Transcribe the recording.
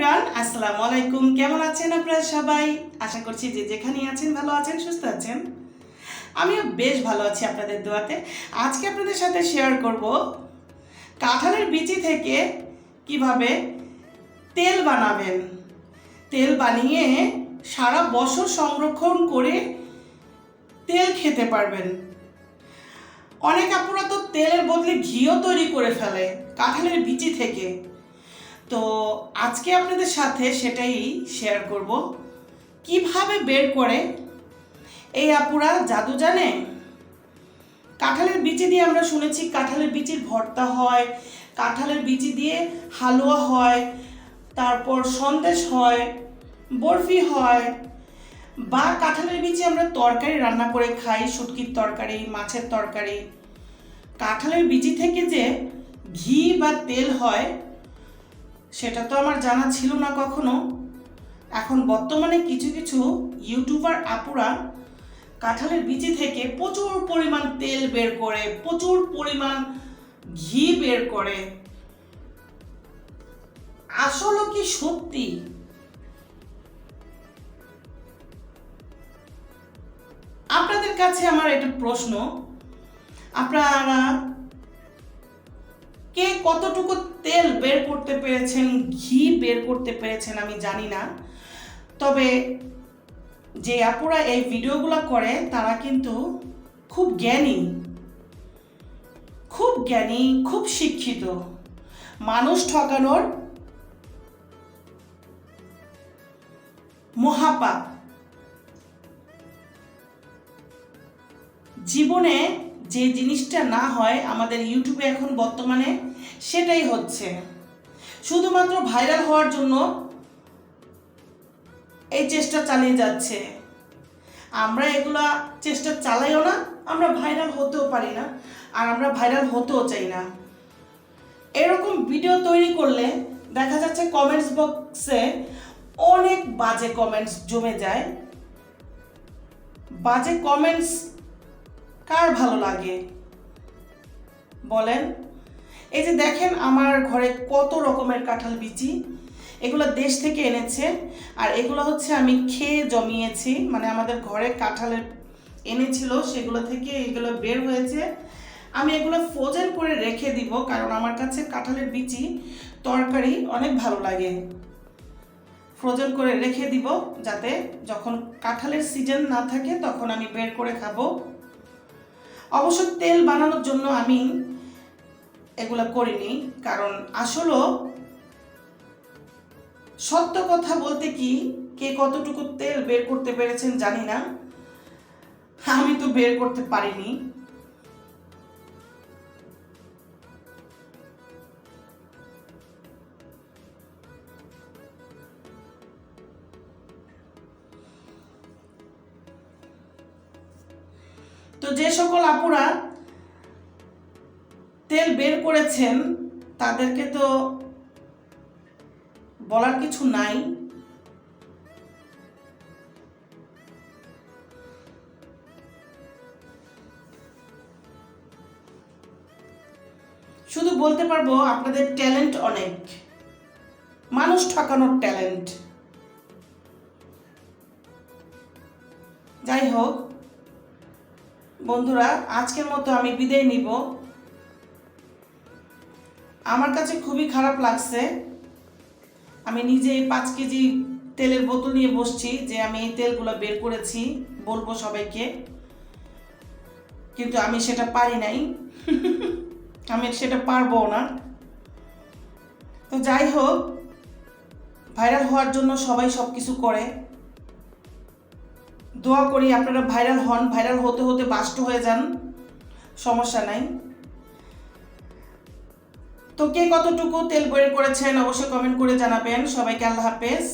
Everyone, আসসালামু আলাইকুম। কেমন আছেন আপনারা সবাই? আশা করছি যে যেখানেই আছেন ভালো আছেন, সুস্থ আছেন। আমিও বেশ ভালো আছি আপনাদের দোয়াতে। আজকে আপনাদের সাথে শেয়ার করব কাঁঠালের বিচি থেকে কীভাবে তেল বানাবেন। তেল বানিয়ে সারা বছর সংরক্ষণ করে তেল খেতে পারবেন। অনেক আপুরা তো তেলের বদলে ঘিও তৈরি করে ফেলে কাঁঠালের বিচি থেকে। তো আজকে আপনাদের সাথে সেটাই শেয়ার করব। কীভাবে বের করে? এই আপুরা জাদু জানে? কাঁঠালের বিচি দিয়ে আমরা শুনেছি কাঁঠালের বিচির ভর্তা হয়, কাঁঠালের বিচি দিয়ে হালুয়া হয়, তারপর সন্দেশ হয়, বরফি হয়, বা কাঁঠালের বিচি আমরা তরকারি রান্না করে খাই, শুটকির তরকারি, মাছের তরকারি। কাঁঠালের বিচি থেকে যে ঘি বা তেল হয় সেটা তো আমার জানা ছিল না কখনো। এখন বর্তমানে কিছু কিছু ইউটিউবার আপুরা কাঁঠালের বিচি থেকে প্রচুর পরিমাণ তেল বের করে, প্রচুর পরিমাণ ঘি বের করে। আসলে কি সত্যি? আপনাদের কাছে আমার একটা প্রশ্ন। আপনারা কে কতটুকু তেল বের করতে পেরেছেন, ঘি বের করতে পেরেছেন আমি জানি না। তবে যে আপুরা এই ভিডিওগুলো করে, তারা কিন্তু খুব জ্ঞানী। খুব জ্ঞানী, খুব শিক্ষিত। মানুষ ঠকানোর মহাপাপ। জীবনে যে জিনিসটা না হয়, আমাদের ইউটিউবে এখন বর্তমানে সেটাই হচ্ছে। শুধুমাত্র ভাইরাল হওয়ার জন্য এই চেষ্টা চালিয়ে যাচ্ছে। আমরা এগুলা চেষ্টা চালাইও না, আমরা ভাইরাল হতেও পারি না, আর আমরা ভাইরাল হতেও চাই না। এরকম ভিডিও তৈরি করলে দেখা যাচ্ছে কমেন্টস বক্সে অনেক বাজে কমেন্টস জমে যায়। বাজে কমেন্টস কার ভালো লাগে? বলেন। এই যে দেখেন আমার ঘরে কত রকমের কাঁঠাল বিচি। এগুলো দেশ থেকে এনেছে। আর এগুলো হচ্ছে আমি খেয়ে জমিয়েছি। মানে আমাদের ঘরে কাঁঠালের এনেছিল, সেগুলো থেকে এগুলো বের হয়েছে। আমি এগুলো ফ্রোজেন করে রেখে দিব, কারণ আমার কাছে কাঁঠালের বিচি তরকারি অনেক ভালো লাগে। ফ্রোজেন করে রেখে দিব, যাতে যখন কাঁঠালের সিজন না থাকে, তখন আমি বের করে খাব। অবশ্য তেল বানানোর জন্য আমি এগুলো করিনি, কারণ আসলেও সত্য কথা বলতে কি, কে কতটুকু তেল বের করতে পেরেছেন জানি না। আমি তো বের করতে পারিনি। তো যে সকল আপুরা তেল বের করেছেন, তাদেরকে তো বলার কিছু নাই। শুধু বলতে পারব, আপনাদের ট্যালেন্ট অনেক। মানুষ ঠকানোর ট্যালেন্ট। যাই হোক, বন্ধুরা, আজকের মতো আমি বিদায় নিব। আমার কাছে খুবই খারাপ লাগছে। আমি নিজে পাঁচ কেজি তেলের বোতল নিয়ে বসছি যে আমি এই তেলগুলো বের করেছি বলব সবাইকে। কিন্তু আমি সেটা পারি নাই। আমি সেটা পারব না। তো যাই হোক ভাইরাল হওয়ার জন্য সবাই সব কিছু করে। দোয়া করি আপনারা ভাইরাল হন ভাইরাল হতে হতে বাস্ট হয়ে যান। সমস্যা নাই। তো কে কতটুকু তেল বের করেছেন অবশ্যই কমেন্ট করে জানাবেন। সবাইকে আল্লাহ হাফেজ।